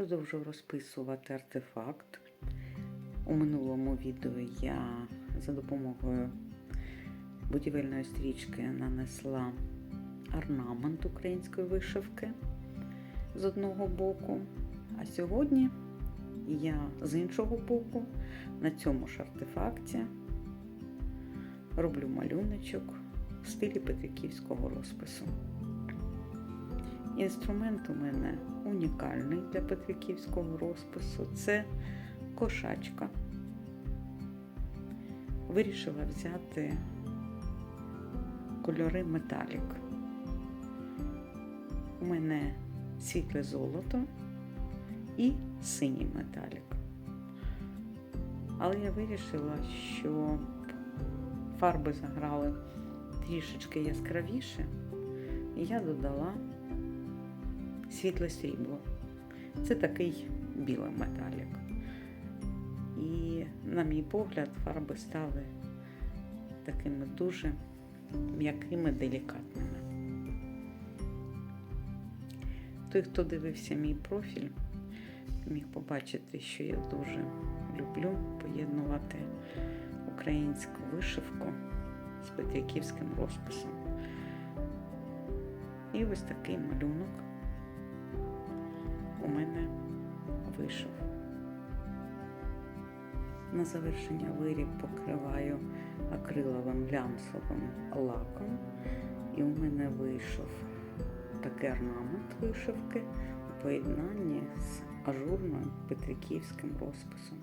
Продовжую розписувати артефакт. У минулому відео я за допомогою будівельної стрічки нанесла орнамент української вишивки з одного боку. А сьогодні я з іншого боку на цьому ж артефакті роблю малюночок в стилі петриківського розпису. Інструмент у мене унікальний для петриківського розпису. Це кошачка. Вирішила взяти кольори металік. У мене світле золото і синій металік. Але я вирішила, що фарби заграли трішечки яскравіше, і я додала світле срібло. Це такий білий металік. І, на мій погляд, фарби стали такими дуже м'якими, делікатними. Той, хто дивився мій профіль, міг побачити, що я дуже люблю поєднувати українську вишивку з петриківським розписом. І ось такий малюнок вийшов. На завершення виріб покриваю акриловим глянцевим лаком, і у мене вийшов такий орнамент вишивки у поєднанні з ажурним петриківським розписом.